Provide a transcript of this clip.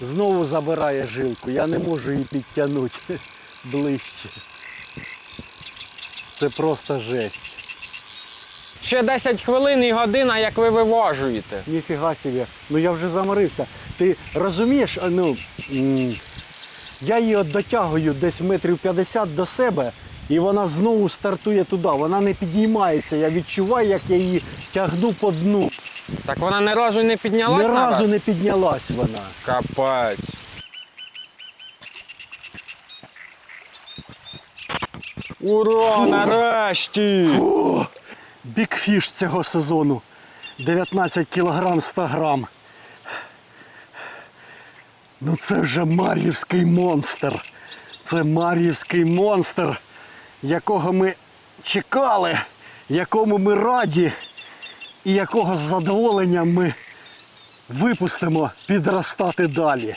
Знову забирає жилку, я не можу її підтягнути ближче. Це просто жесть. Ще 10 хвилин і година, як ви виважуєте. Ніфіга собі. Ну я вже заморився. Ти розумієш, ну, я її от дотягую десь метрів 50 до себе, і вона знову стартує туди. Вона не підіймається. Я відчуваю, як я її тягну по дну. Так вона ні разу не піднялась Ні на разу не піднялась вона. Капець. Ура, нарешті! О, бікфіш цього сезону. 19 кілограм 100 грам. Ну це вже Мар'ївський монстр. Це Мар'ївський монстр, якого ми чекали, якому ми раді, і якого з задоволенням ми випустимо підростати далі.